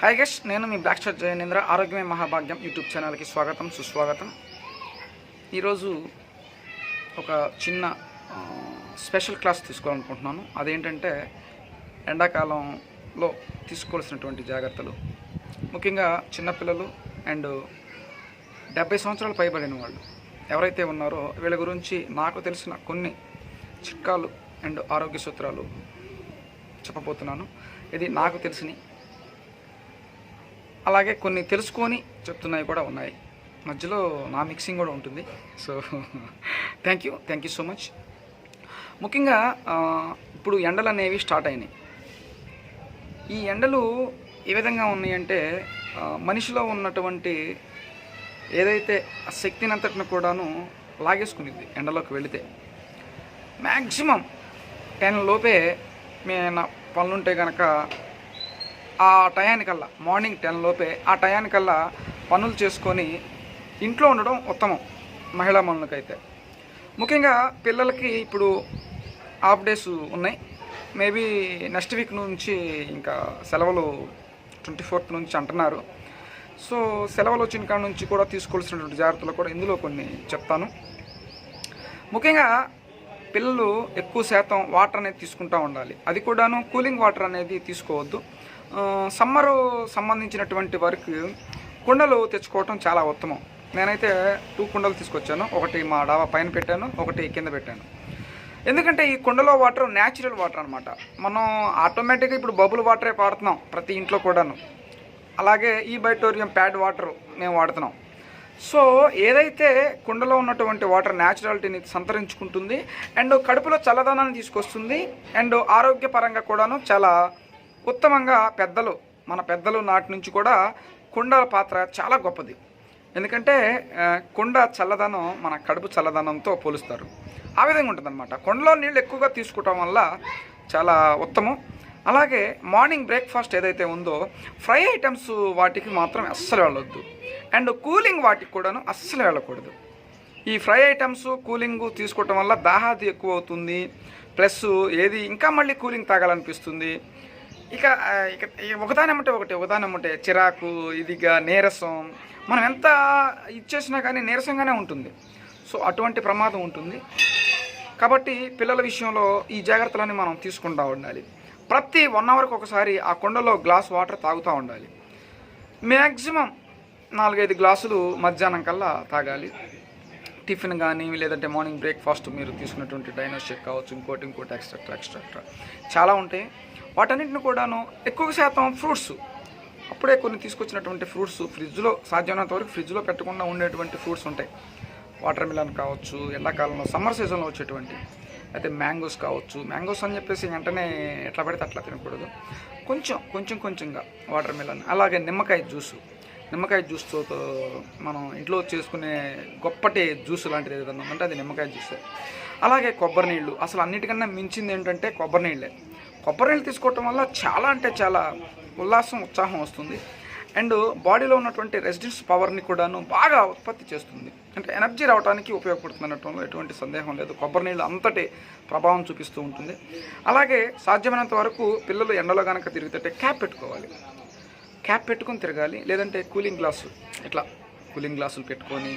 Hi guess నేను మీ black shot జయనేంద్ర ఆరోగ్యమే మహాభాగ్యం యూట్యూబ్ ఛానల్కి స్వాగతం సుస్వాగతం. ఈరోజు ఒక చిన్న స్పెషల్ క్లాస్ తీసుకోవాలనుకుంటున్నాను. అదేంటంటే ఎండాకాలంలో తీసుకోవాల్సినటువంటి జాగ్రత్తలు. ముఖ్యంగా చిన్నపిల్లలు అండ్ డెబ్బై సంవత్సరాలు పైబడిన వాళ్ళు. ఎవరైతే ఉన్నారో వీళ్ళ గురించి నాకు తెలిసిన కొన్ని చిట్కాలు అండ్ ఆరోగ్య సూత్రాలు చెప్పబోతున్నాను. ఇది నాకు తెలిసినవి. అలాగే కొన్ని తెలుసుకొని చెప్తున్నాయి కూడా ఉన్నాయి. మధ్యలో నా మిక్సింగ్ కూడా ఉంటుంది. So thank you thank you so much ముఖ్యంగా ఇప్పుడు ఎండలు అనేవి స్టార్ట్ అయినాయి. ఈ ఎండలు ఏ విధంగా ఉన్నాయంటే మనిషిలో ఉన్నటువంటి ఏదైతే ఆ శక్తిని అంతటిని కూడాను లాగేసుకునేది ఎండలోకి వెళితే. మ్యాక్సిమం టెన్ లోపే మేము పనులుంటే కనుక ఆ టయానికల్లా మార్నింగ్ టెన్ లోపే ఆ టయానికల్లా పనులు చేసుకొని ఇంట్లో ఉండడం ఉత్తమం మహిళా మనులకైతే. ముఖ్యంగా పిల్లలకి ఇప్పుడు హాఫ్ డేస్ ఉన్నాయి. మేబీ నెక్స్ట్ వీక్ నుంచి ఇంకా సెలవులు ట్వంటీ ఫోర్త్ నుంచి అంటున్నారు. సో సెలవులు వచ్చిన కాడ నుంచి కూడా తీసుకోవాల్సినటువంటి జాగ్రత్తలు కూడా ఇందులో కొన్ని చెప్తాను. ముఖ్యంగా పిల్లలు ఎక్కువ శాతం వాటర్ అనేది తీసుకుంటూ ఉండాలి. అది కూడాను కూలింగ్ వాటర్ అనేది తీసుకోవద్దు. సమ్మరు సంబంధించినటువంటి వరకు కుండలు తెచ్చుకోవటం చాలా ఉత్తమం. నేనైతే టూ కుండలు తీసుకొచ్చాను. ఒకటి మా డాబా పైన పెట్టాను ఒకటి కింద పెట్టాను. ఎందుకంటే ఈ కుండలో వాటర్ న్యాచురల్ వాటర్ అనమాట మనం ఆటోమేటిక్గా ఇప్పుడు బబుల్ వాటరే వాడుతున్నాం ప్రతి ఇంట్లో కూడాను. అలాగే ఈ బైటోరియం ప్యాడ్ వాటర్ మేము వాడుతున్నాం. సో ఏదైతే కుండలో ఉన్నటువంటి వాటర్ న్యాచురాలిటీని సంతరించుకుంటుంది అండ్ కడుపులో చల్లదనాన్ని తీసుకొస్తుంది అండ్ ఆరోగ్యపరంగా కూడాను చాలా ఉత్తమంగా పెద్దలు మన పెద్దలు నాటి నుంచి కూడా కుండల పాత్ర చాలా గొప్పది. ఎందుకంటే కుండ చల్లదనం మన కడుపు చల్లదనంతో పోలుస్తారు. ఆ విధంగా ఉంటుందన్నమాట. కొండలో నీళ్ళు ఎక్కువగా తీసుకోవటం వల్ల చాలా ఉత్తమం. అలాగే మార్నింగ్ బ్రేక్ఫాస్ట్ ఏదైతే ఉందో ఫ్రై ఐటమ్స్ వాటికి మాత్రం అస్సలు వెళ్ళొద్దు. అండ్ కూలింగ్ వాటికి కూడాను అస్సలు వెళ్ళకూడదు. ఈ ఫ్రై ఐటమ్స్ కూలింగ్ తీసుకోవటం వల్ల దాహాది ఎక్కువ అవుతుంది ప్లస్ ఏది ఇంకా మళ్ళీ కూలింగ్ తాగాలనిపిస్తుంది. ఇక ఇక ఇక ఒకదానమ్మంటే ఒకటి ఒకదానమ్మంటే చిరాకు ఇదిగా నీరసం. మనం ఎంత ఇచ్చేసినా కానీ నీరసంగానే ఉంటుంది. సో అటువంటి ప్రమాదం ఉంటుంది. కాబట్టి పిల్లల విషయంలో ఈ జాగ్రత్తలన్నీ మనం తీసుకుంటూ ఉండాలి. ప్రతి వన్ అవర్కి ఒకసారి ఆ కుండలో గ్లాస్ వాటర్ తాగుతూ ఉండాలి. మ్యాక్సిమం నాలుగైదు గ్లాసులు మధ్యాహ్నం కల్లా తాగాలి. టిఫిన్ కానీ లేదంటే మార్నింగ్ బ్రేక్ఫాస్ట్ మీరు తీసుకున్నటువంటి డైనో కావచ్చు ఇంకోటి ఇంకోటి ఎక్స్ట్రాట్రా ఎక్స్ట్రా ఎక్స్ట్రా. చాలా ఉంటాయి. వాటన్నిటిని కూడాను ఎక్కువ శాతం ఫ్రూట్స్. అప్పుడే కొన్ని తీసుకొచ్చినటువంటి ఫ్రూట్స్ ఫ్రిడ్జ్లో సాధ్యమైనంత వరకు ఫ్రిడ్జ్లో పెట్టకుండా ఉండేటువంటి ఫ్రూట్స్ ఉంటాయి. వాటర్ మిలన్ కావచ్చు ఎండాకాలంలో సమ్మర్ సీజన్లో వచ్చేటువంటి. అయితే మ్యాంగోస్ కావచ్చు మ్యాంగోస్ అని చెప్పేసి వెంటనే ఎట్లా పడితే అట్లా తినకూడదు. కొంచెం కొంచెం కొంచెంగా వాటర్ మిలన్ అలాగే నిమ్మకాయ జ్యూసు. నిమ్మకాయ జ్యూస్తో మనం ఇంట్లో చేసుకునే గొప్పటి జ్యూస్ లాంటిది ఏదైనా ఉందంటే అది నిమ్మకాయ జ్యూస్. అలాగే కొబ్బరి నీళ్ళు అసలు అన్నిటికన్నా మించింది ఏంటంటే కొబ్బరి నీళ్ళే. కొబ్బరి నీళ్ళు తీసుకోవటం వల్ల చాలా అంటే చాలా ఉల్లాసం ఉత్సాహం వస్తుంది. అండ్ బాడీలో ఉన్నటువంటి రెసిడెన్స్ పవర్ని కూడాను బాగా ఉత్పత్తి చేస్తుంది. అంటే ఎనర్జీ రావడానికి ఉపయోగపడుతుంది అనటంలో ఎటువంటి సందేహం లేదు. కొబ్బరి నీళ్ళు అంతటి ప్రభావం చూపిస్తూ ఉంటుంది. అలాగే సాధ్యమైనంత వరకు పిల్లలు ఎండలో కనుక తిరిగితే క్యాప్ పెట్టుకోవాలి. క్యాప్ పెట్టుకొని తిరగాలి. లేదంటే కూలింగ్ గ్లాసు ఇట్లా కూలింగ్ గ్లాసులు పెట్టుకొని.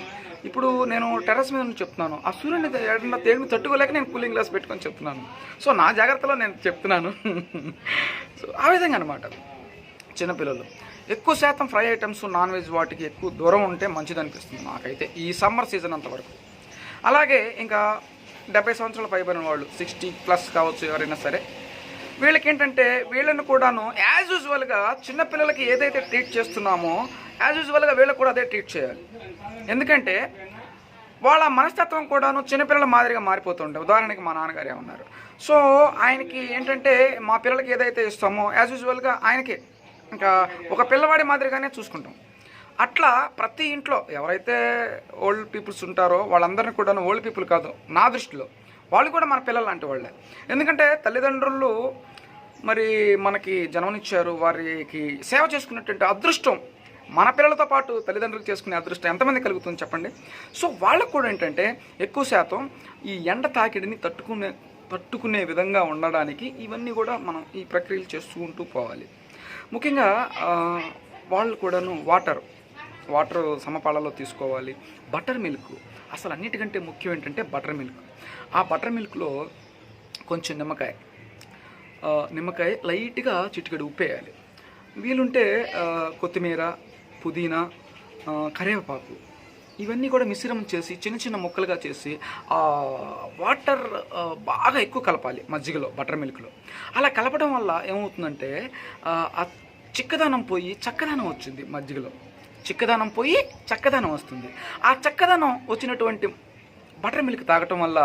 ఇప్పుడు నేను టెర్రస్ మీద చెప్తున్నాను. ఆ సూర్యుని ఎండ తేడిమి తట్టుకోలేక నేను కూలింగ్ గ్లాస్ పెట్టుకొని చెప్తున్నాను. సో నా జాగ్రత్తలో నేను చెప్తున్నాను. సో ఆ విధంగా అనమాట చిన్నపిల్లలు ఎక్కువ శాతం ఫ్రై ఐటమ్స్ నాన్ వెజ్ వాటికి ఎక్కువ దూరం ఉంటే మంచిది అనిపిస్తుంది నాకైతే ఈ సమ్మర్ సీజన్ అంతవరకు అలాగే ఇంకా డెబ్బై సంవత్సరాల పైబడిన వాళ్ళు సిక్స్టీ ప్లస్ కావచ్చు ఎవరైనా సరే వీళ్ళకి ఏంటంటే వీళ్ళని కూడాను యాజ్ యూజువల్గా చిన్నపిల్లలకి ఏదైతే ట్రీట్ చేస్తున్నామో యాజ్ యూజువల్గా వీళ్ళకి కూడా అదే ట్రీట్ చేయాలి. ఎందుకంటే వాళ్ళ మనస్తత్వం కూడాను చిన్నపిల్లల మాదిరిగా మారిపోతుండే. ఉదాహరణకి మా నాన్నగారు ఉన్నారు సో ఆయనకి ఏంటంటే మా పిల్లలకి ఏదైతే ఇస్తామో యాజ్ యూజువల్గా ఆయనకి. ఇంకా ఒక పిల్లవాడి మాదిరిగానే చూసుకుంటాం. అట్లా ప్రతి ఇంట్లో ఎవరైతే ఓల్డ్ పీపుల్స్ ఉంటారో వాళ్ళందరినీ కూడా ఓల్డ్ పీపుల్ కాదు నా దృష్టిలో వాళ్ళు కూడా మన పిల్లలు లాంటి వాళ్ళే. ఎందుకంటే తల్లిదండ్రులు మరి మనకి జన్మనిచ్చారు వారికి సేవ చేసుకున్నటువంటి అదృష్టం మన పిల్లలతో పాటు తల్లిదండ్రులు చేసుకునే అదృష్టం ఎంతమంది కలుగుతుంది చెప్పండి? సో వాళ్ళకు కూడా ఏంటంటే ఎక్కువ శాతం ఈ ఎండ తాకిడిని తట్టుకునే తట్టుకునే విధంగా ఉండడానికి ఇవన్నీ కూడా మనం ఈ ప్రక్రియలు చేసుకుంటూ పోవాలి. ముఖ్యంగా వాళ్ళు కూడాను వాటర్ వాటర్ సమపాలలో తీసుకోవాలి. బటర్ మిల్క్ అసలు అన్నిటికంటే ముఖ్యం ఏంటంటే బటర్ మిల్క్. ఆ బటర్ మిల్క్లో కొంచెం నిమ్మకాయ. నిమ్మకాయ లైట్గా చిటికెడు ఉప్పేయాలి. వీలుంటే కొత్తిమీర పుదీనా ఆ, కరివేపాకు ఇవన్నీ కూడా మిశ్రమం చేసి చిన్న చిన్న ముక్కలుగా చేసి వాటర్ బాగా ఎక్కువ కలపాలి మజ్జిగలో బటర్ మిల్క్లో. అలా కలపడం వల్ల ఏమవుతుందంటే ఆ, చిక్కదనం పోయి చక్కదనం వచ్చింది మజ్జిగలో. చిక్కదనం పోయి చక్కదనం వస్తుంది. ఆ చక్కదనం వచ్చినటువంటి బటర్ మిల్క్ తాగటం వల్ల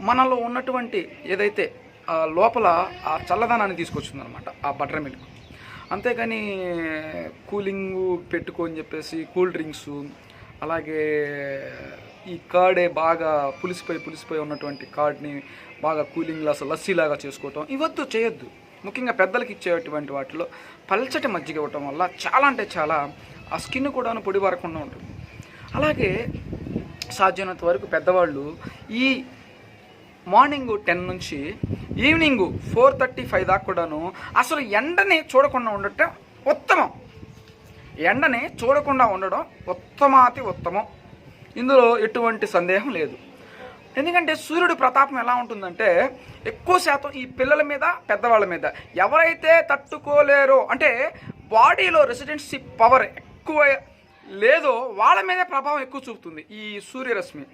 మనలో ఉన్నటువంటి ఏదైతే లోపల ఆ చల్లదనాన్ని తీసుకొచ్చింది అనమాట ఆ బటర్ మిల్క్. అంతేకాని కూలింగ్ పెట్టుకొని చెప్పేసి కూల్ డ్రింక్స్ అలాగే ఈ కార్డే బాగా పులిసిపోయి పులిసిపోయి ఉన్నటువంటి కార్డ్ని బాగా కూలింగ్ గ్లాస్ లస్సీలాగా చేసుకోవటం ఇవద్దు చేయొద్దు. ముఖ్యంగా పెద్దలకి ఇచ్చేటువంటి వాటిలో పల్చటి మజ్జిగ ఇవ్వటం వల్ల చాలా అంటే చాలా ఆ స్కిన్ కూడా పొడి వరకుండా ఉంటుంది. అలాగే సాధ్యమైనంత వరకు పెద్దవాళ్ళు ఈ మార్నింగ్ టెన్ నుంచి ఈవినింగ్ ఫోర్ థర్టీ ఫైవ్ దాకా కూడాను. అసలు ఎండని చూడకుండా ఉండటం ఉత్తమం. ఎండని చూడకుండా ఉండడం ఉత్తమాతి ఉత్తమం. ఇందులో ఎటువంటి సందేహం లేదు. ఎందుకంటే సూర్యుడి ప్రతాపం ఎలా ఉంటుందంటే ఎక్కువ శాతం ఈ పిల్లల మీద పెద్దవాళ్ళ మీద ఎవరైతే తట్టుకోలేరో అంటే బాడీలో రెసిడెన్సీ పవర్ ఎక్కువ లేదో వాళ్ళ మీదే ప్రభావం ఎక్కువ చూపుతుంది ఈ సూర్యరశ్మి.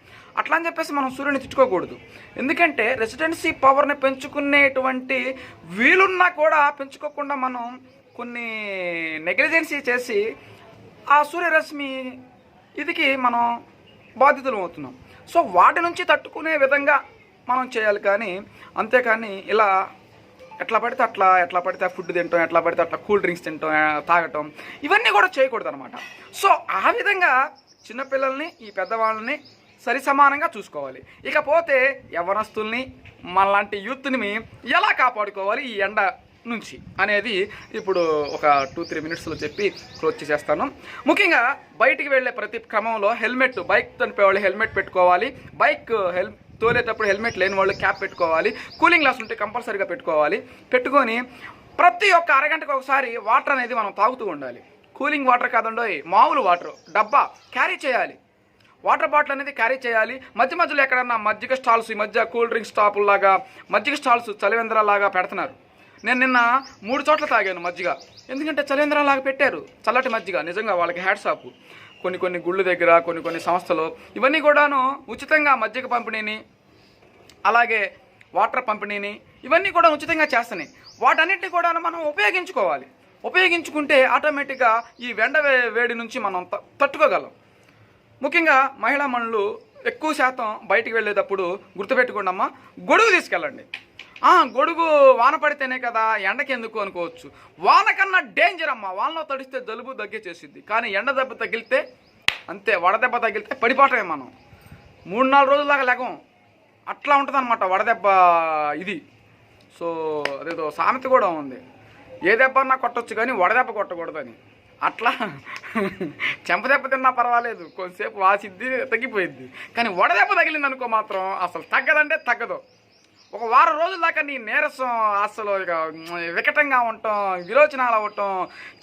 అట్లా అని చెప్పేసి మనం సూర్యుని తిట్టుకోకూడదు. ఎందుకంటే రెసిడెన్సీ పవర్ని పెంచుకునేటువంటి వీలున్నా కూడా పెంచుకోకుండా మనం కొన్ని నెగ్లిజెన్సీ చేసి ఆ సూర్యరశ్మి ఇదికి మనం బాధితులం అవుతున్నాం. సో వాటి నుంచి తట్టుకునే విధంగా మనం చేయాలి కానీ అంతేకాని ఇలా ఎట్లా పడితే అట్లా ఎట్లా పడితే ఆ ఫుడ్ తింటాం ఎట్లా పడితే అట్లా కూల్ డ్రింక్స్ తింటాం తాగటం ఇవన్నీ కూడా చేయకూడదు అనమాట సో ఆ విధంగా చిన్నపిల్లల్ని ఈ పెద్దవాళ్ళని సరి సమానంగా చూసుకోవాలి. ఇకపోతే యవనస్తుల్ని మనలాంటి యూత్ని ఎలా కాపాడుకోవాలి ఈ ఎండ నుంచి అనేది ఇప్పుడు ఒక టూ త్రీ మినిట్స్లో చెప్పి క్లోజ్ చేసేస్తాను. ముఖ్యంగా బయటికి వెళ్ళే ప్రతి క్రమంలో హెల్మెట్ బైక్ తనిపే వాళ్ళు హెల్మెట్ పెట్టుకోవాలి. బైక్ హెల్ తోలేటప్పుడు హెల్మెట్ లేని వాళ్ళు క్యాప్ పెట్టుకోవాలి. కూలింగ్ గ్లాస్ ఉంటే కంపల్సరీగా పెట్టుకోవాలి. పెట్టుకొని ప్రతి ఒక్క అరగంటకు ఒకసారి వాటర్ అనేది మనం తాగుతూ ఉండాలి. కూలింగ్ వాటర్ కాదండోయ్ మామూలు వాటర్ డబ్బా క్యారీ చేయాలి. వాటర్ బాటిల్ అనేది క్యారీ చేయాలి. మధ్య మధ్యలో ఎక్కడన్నా మజ్జిగ స్టాల్స్ ఈ మధ్య కూల్ డ్రింక్ స్టాపుల్లాగా మజ్జిగ స్టాల్స్ చలివేంద్రాలాగా పెడుతున్నారు. నేను నిన్న మూడు చోట్ల తాగాను మజ్జిగ. ఎందుకంటే చలివేంద్రాలాగా పెట్టారు. చల్లటి మజ్జిగ నిజంగా వాళ్ళకి హ్యాడ్ షాపు కొన్ని కొన్ని గుళ్ళు దగ్గర కొన్ని కొన్ని సంస్థలు ఇవన్నీ కూడాను ఉచితంగా మజ్జిగ పంపిణీని అలాగే వాటర్ పంపిణీని ఇవన్నీ కూడా ఉచితంగా చేస్తున్నాయి. వాటన్నిటిని కూడా మనం ఉపయోగించుకోవాలి. ఉపయోగించుకుంటే ఆటోమేటిక్గా ఈ వెండ వేడి నుంచి మనం త- తట్టుకోగలం. ముఖ్యంగా మహిళా మనులు ఎక్కువ శాతం బయటికి వెళ్ళేటప్పుడు గుర్తుపెట్టుకోండి అమ్మ గొడుగు తీసుకెళ్ళండి. గొడుగు వాన పడితేనే కదా ఎండకెందుకు అనుకోవచ్చు. వాన కన్నా డేంజర్ అమ్మా. వానలో తడిస్తే జలుబు దగ్గే దగ్గేచేసిద్ది కానీ ఎండ దెబ్బ తగిలితే అంతే వడదెబ్బ తగిలితే పడిపోవటమే మనం. మూడు నాలుగు రోజుల దాకా లెగం అట్లా ఉంటుంది అనమాట వడదెబ్బ ఇది. సో అదేదో సామెత కూడా ఉంది. ఏ దెబ్బ అన్నా కొట్టచ్చు కానీ వడదెబ్బ కొట్టకూడదని. అట్లా చెంపదెబ్బ తిన్నా పర్వాలేదు. కొంతసేపు వాసిద్ది తగ్గిపోయిద్ది. కానీ వడదెబ్బ తగిలింది అనుకో మాత్రం అసలు తగ్గదంటే తగ్గదు. ఒక వారం రోజుల దాకా నీ నీరసం అసలు ఇక వికటంగా ఉండటం విలోచనాలు అవ్వటం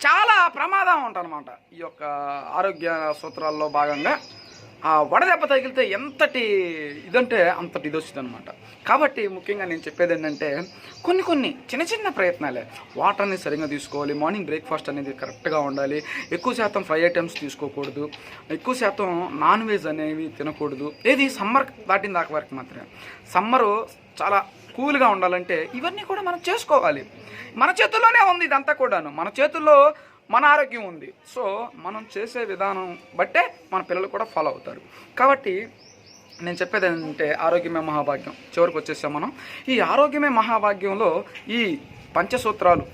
చాలా ప్రమాదం ఉంటన్నమాట ఈ యొక్క ఆరోగ్య సూత్రాల్లో భాగంగా ఆ వడదెబ్బ తగిలితే ఎంతటి ఇదంటే అంతటి ఇది వస్తుంది అనమాట కాబట్టి ముఖ్యంగా నేను చెప్పేది ఏంటంటే కొన్ని కొన్ని చిన్న చిన్న ప్రయత్నాలే. వాటర్ని సరిగ్గా తీసుకోవాలి మార్నింగ్ బ్రేక్ఫాస్ట్ అనేది కరెక్ట్గా ఉండాలి ఎక్కువ శాతం ఫ్రై ఐటమ్స్ తీసుకోకూడదు ఎక్కువ శాతం నాన్ వెజ్ అనేవి తినకూడదు. ఏది సమ్మర్ దాటిన దాకా వరకు మాత్రమే. సమ్మరు చాలా కూల్గా ఉండాలంటే ఇవన్నీ కూడా మనం చేసుకోవాలి. మన చేతుల్లోనే ఉంది ఇదంతా కూడాను. మన చేతుల్లో మన ఆరోగ్యం ఉంది. సో మనం చేసే విధానం బట్టే మన పిల్లలు కూడా ఫాలో అవుతారు. కాబట్టి నేను చెప్పేది ఏంటంటే ఆరోగ్యమే మహాభాగ్యం. చివరికి వచ్చేసాం మనం. ఈ ఆరోగ్యమే మహాభాగ్యంలో ఈ పంచసూత్రాలు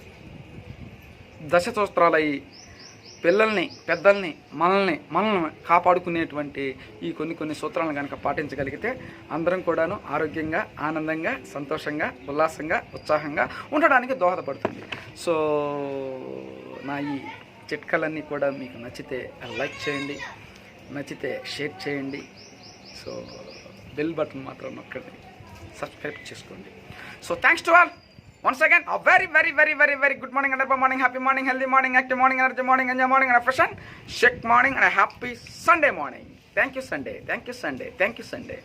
దశ సూత్రాలు అయి పిల్లల్ని పెద్దల్ని మనల్ని మనల్ని కాపాడుకునేటువంటి ఈ కొన్ని కొన్ని సూత్రాలను కనుక పాటించగలిగితే అందరం కూడాను ఆరోగ్యంగా ఆనందంగా సంతోషంగా ఉల్లాసంగా ఉత్సాహంగా ఉండడానికి దోహదపడుతుంది. సో నా ఈ చిట్కాలన్నీ కూడా మీకు నచ్చితే లైక్ చేయండి నచ్చితే షేర్ చేయండి. సో బెల్ బటన్ మాత్రం నొక్కండి. సబ్స్క్రైబ్ చేసుకోండి. So thanks to all! Once again a very very very very very good morning and morning happy morning healthy morning active morning energy morning enjoy morning and fresh and shake morning and happy Sunday morning thank you Sunday thank you Sunday thank you Sunday